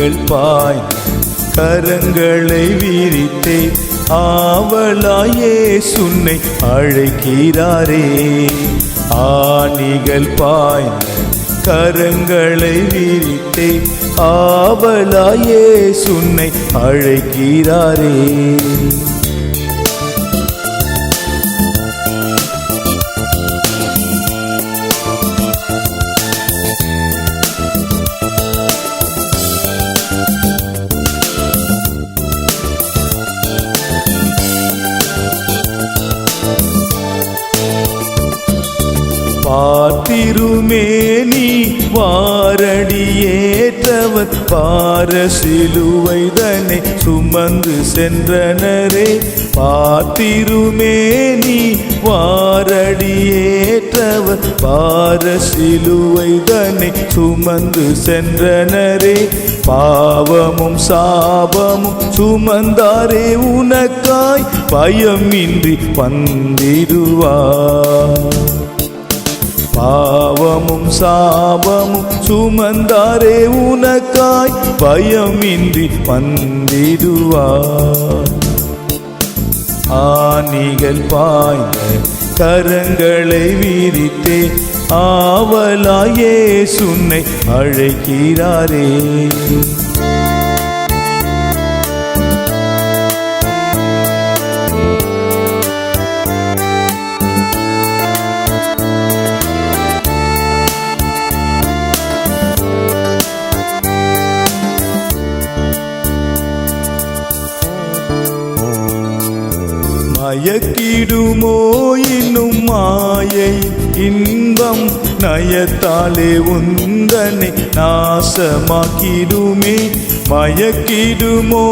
ஆணிகள் பாய் கரங்களை விரித்தே ஆவலாயே சுன்னை அழைக்கிறாரே. ஆணிகள் பாய் கரங்களை விரித்தே ஆவலாயே சுன்னை அழைக்கிறாரே. திருமேனி வாரடியேற்றவர் பார சிலுவைதனை சுமந்து சென்றனரே. பார்த்திருமேனி வாரடியேற்றவர் பார சிலுவைதனை சுமந்து சென்றனரே. பாவமும் சாபமும் சுமந்தாரே உனக்காய் பயமின்றி வந்திருவார் பாவமும் சாபமும் சுமந்தாரே உனக்காய் பயமின்றி வந்திடுவார். ஆணிகள் பாய்ந்த கரங்களை விரித்தே ஆவலாயே சுன்னை அழைக்கிறாரே. மயக்கிடுமோ இன்னும் மாயை? இன்பம் நயத்தாலே உந்தனை நாசமாக்கிடுமே. மயக்கிடுமோ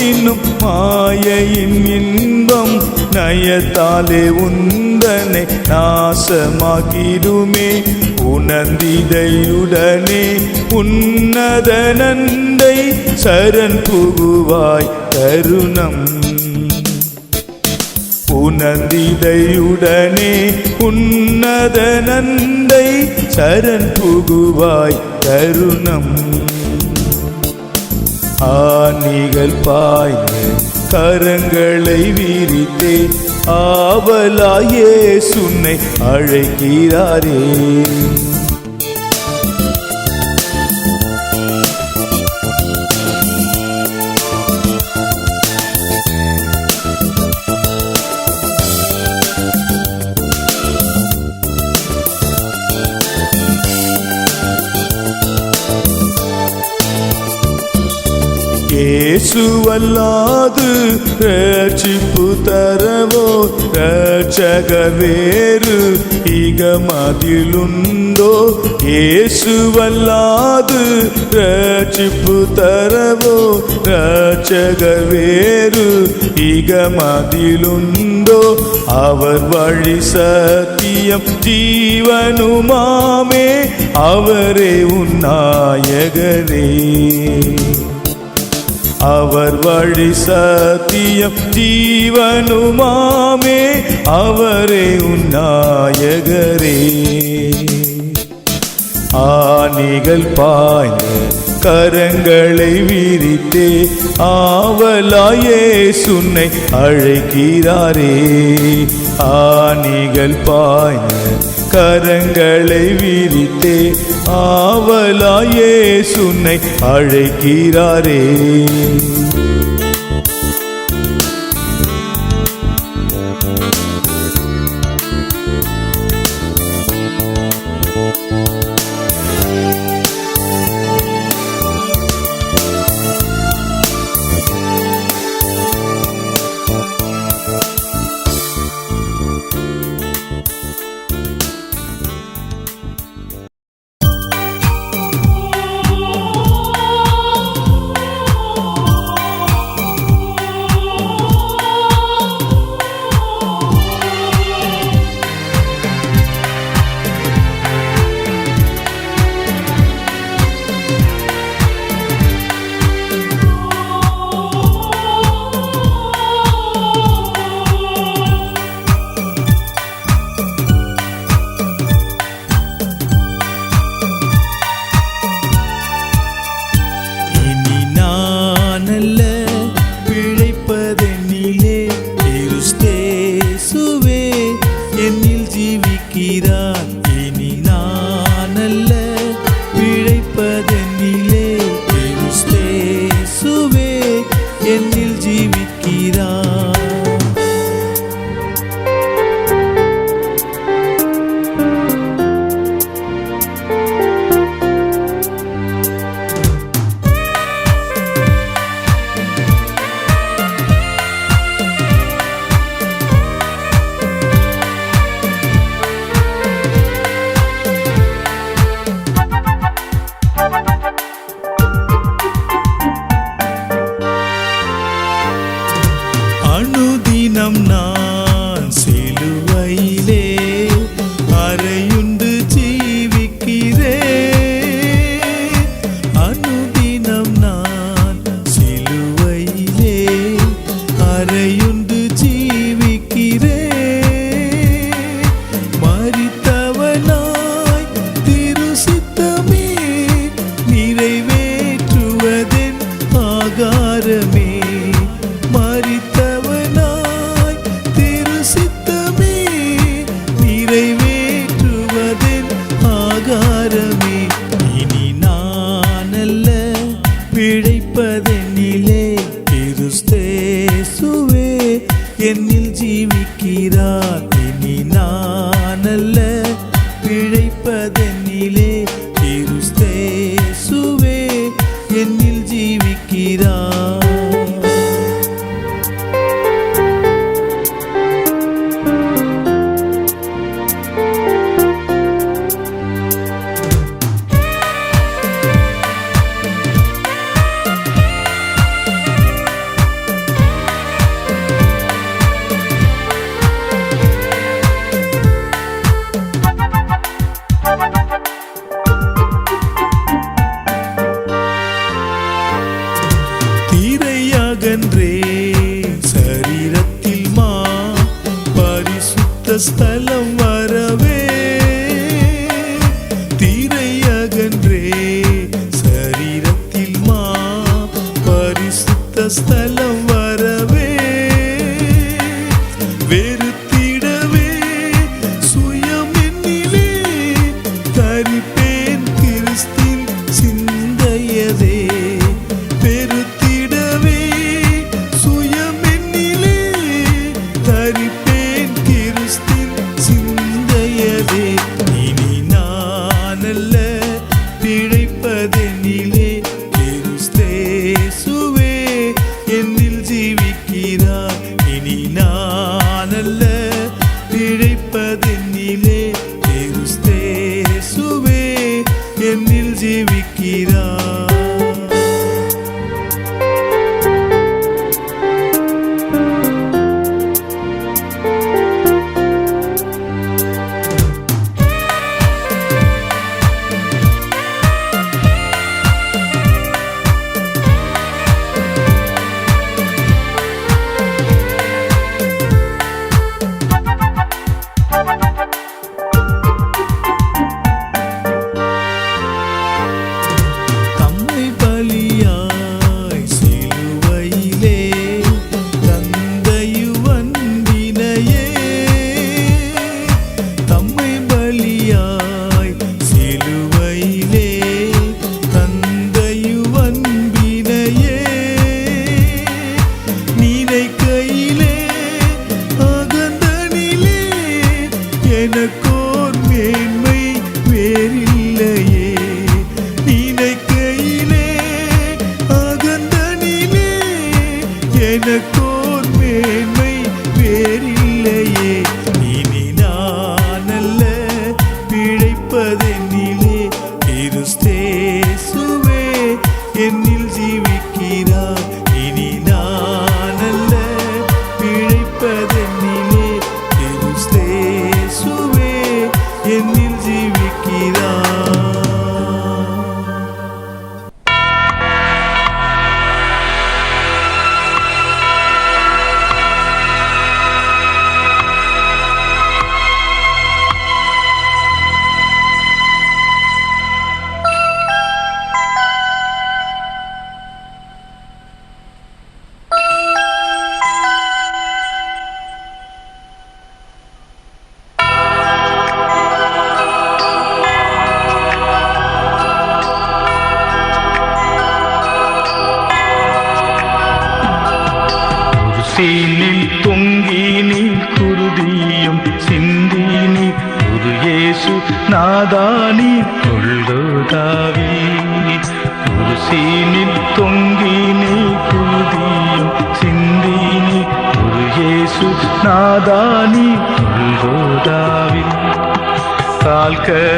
இன்னும் மாயையின் இன்பம் நயத்தாலே உந்தனை நாசமாக்கிடுமே. உணர்ந்திதையுடனே உன்னத நந்தை சரண் புகுவாய் கருணம் உணர்ந்திதையுடனே உன்னத நந்தை சரண் புகுவாய் தருணம் ஆணிகள் பாய்ந்த கரங்களை விரித்தே ஆவலாயே சுன்னை அழைக்கிறாரே. இயேசுவல்லாது ரட்சிப்பு தரவோ? ரட்சகர் வேறு இக இகமதிலுண்டோ இயேசுவல்லாது ரட்சிப்பு தரவோ? ரட்சகர் வேறு இக மதிலுண்டோ அவர் வழி சத்தியம் ஜீவனுமாமே. அவரே உன்னாயகரே அவர் வழி சத்தியம் ஜீவனுமாமே அவரே உன்னாயகரே ஆணிகள் பாய்ந்த கரங்களை விரித்தே ஆவலாயே சுன்னை அழைக்கிறாரே. ஆணிகள் பாய்ந்த கரங்களை விரித்தே ஆவலாயே சுன்னை அழைக்கிறாரே. அந்த ஸ்தலம் வரவே. தீரை அகன்றே சரீரத்தில் மா பரிசுத்த ஸ்தலம்.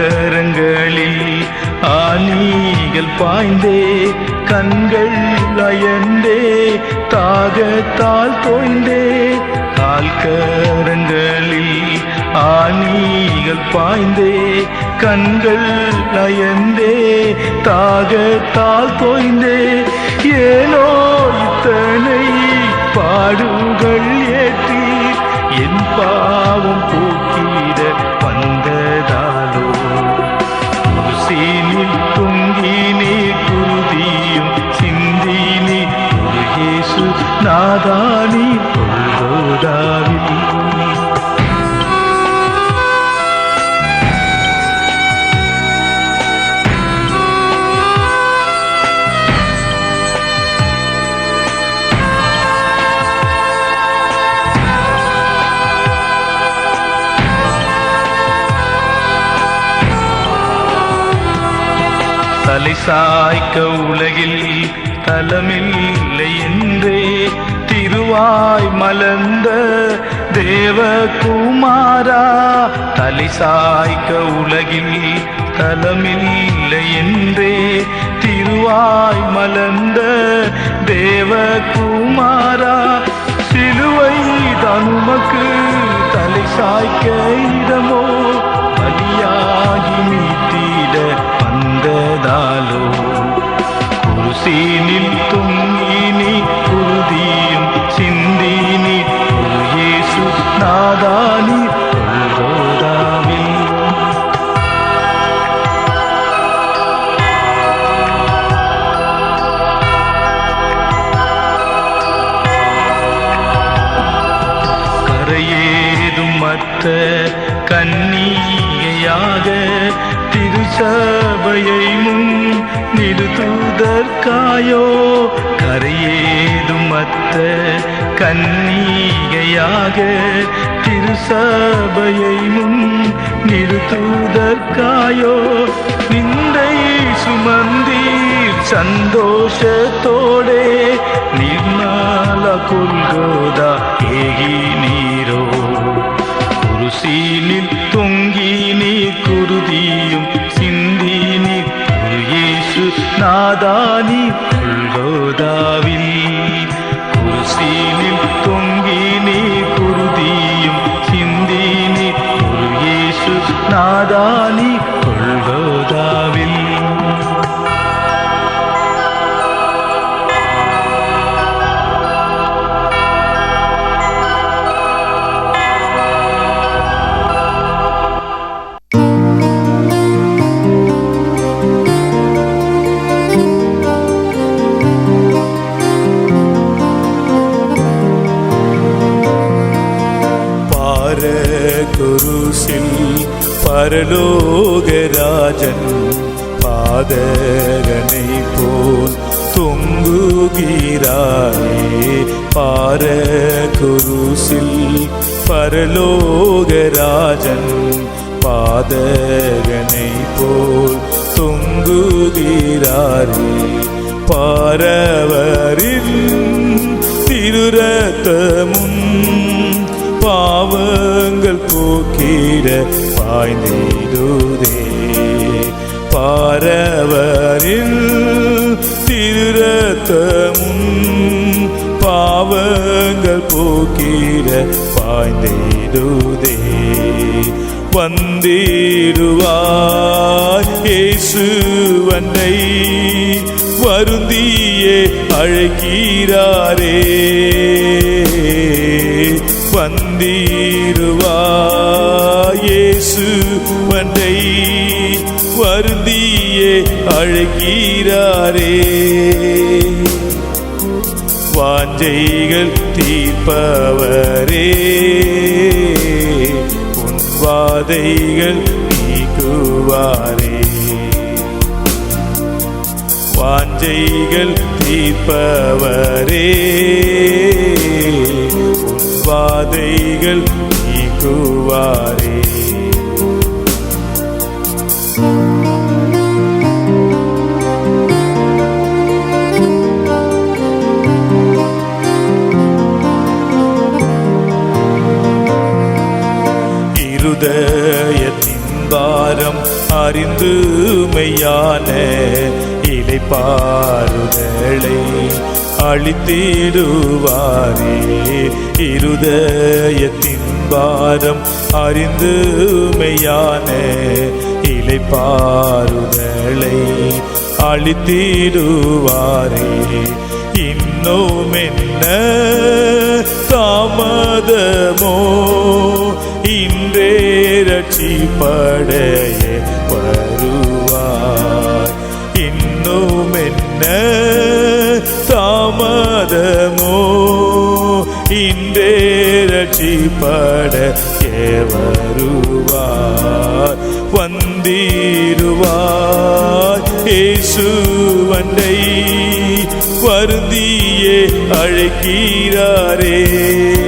கரங்களில் ஆலிகள் பாய்ந்தே கண்கள் அயந்தே தாகத்தால் தோய்ந்தே. கால்கரங்களில் ஆணிகள் பாய்ந்தே கண்கள் அயந்தே தாகத்தால் தோய்ந்தே. ஏனோ இத்தனை பாடுகள் ஏற்றி என் பாவம் போக்கிட வந்த സിന്ധിനി തുങ്കിനി കുരുതിയും സിന്ധിനി യേശു നാദാ தலமில்லை என்றே திருவாய் மலர்ந்த தேவகுமாரா தலை சாய்க்க உலகில் தலமில்லை என்றே திருவாய் மலர்ந்த தேவகுமாரா சிலுவை தனுமக்கு தலை சாய்க்க இடமோ கன்னிகையாக திருசபையை முன் நிறுத்துவதற்காயோ? நிந்தை சுமந்தீர் சந்தோஷத்தோடே நிர்மல கொள்கோதா ஏகி நீரோ? குருசீலில் தொங்கி நீ குருதியும் சிந்தி நீ குரு நாதானி கொள்கோதா പാര കുരുസിൽ പരലോകരാജൻ പാതകനെ പോൽ തുങ്കുകീരാറി പാരവരിൽ തിരുരത്തമും പാവങ്ങൾ പോക്കീര പായ്നീരുതേ പാരവരിൽ തിരുരത്തമും பாவங்கள் போக்கிட பாய்ந்திடுதே. வந்திடுவாய் இயேசு வருந்தியே அழைக்கிறாரே. வந்தீருவாயேசு வண்டை வருந்தியே அழைக்கிறாரே. தீர்ப்பவரே உன் வாதைகள் நீக்குவாரே. வாஞ்சைகள் தீர்ப்பவரே. உன் வாதைகள் நீக்குவாரே. இருதயத்தின் பாரம் அறிந்து மெய்யான இலை பாருதலை அழித்திடுவாரே. இருதயத்தின் பாரம் அறிந்து மெய்யான இலை பாருதலை அழித்திடுவாரே. இன்னும் என்ன தாமதமோ? இன்றே ரட்சிப்படைய வருவார் இன்னும் என்ன தாமதமோ? இன்றே ரட்சிப்பட வருவார் வந்திடுவார் இயேசு வருந்தியே அழைக்கிறாரே.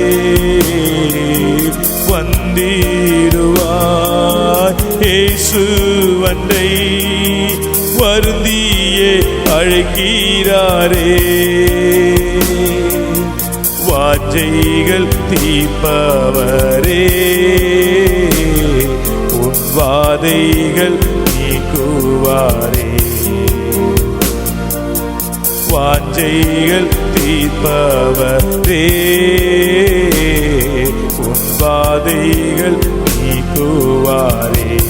அழைக்கிறாரே. வாஞ்சைகள் தீப்பவரே உன் வாதைகள் நீக்குவாரே. வாஞ்சைகள் தீர்ப்பவரே. உன் வாதைகள் நீக்குவாரே.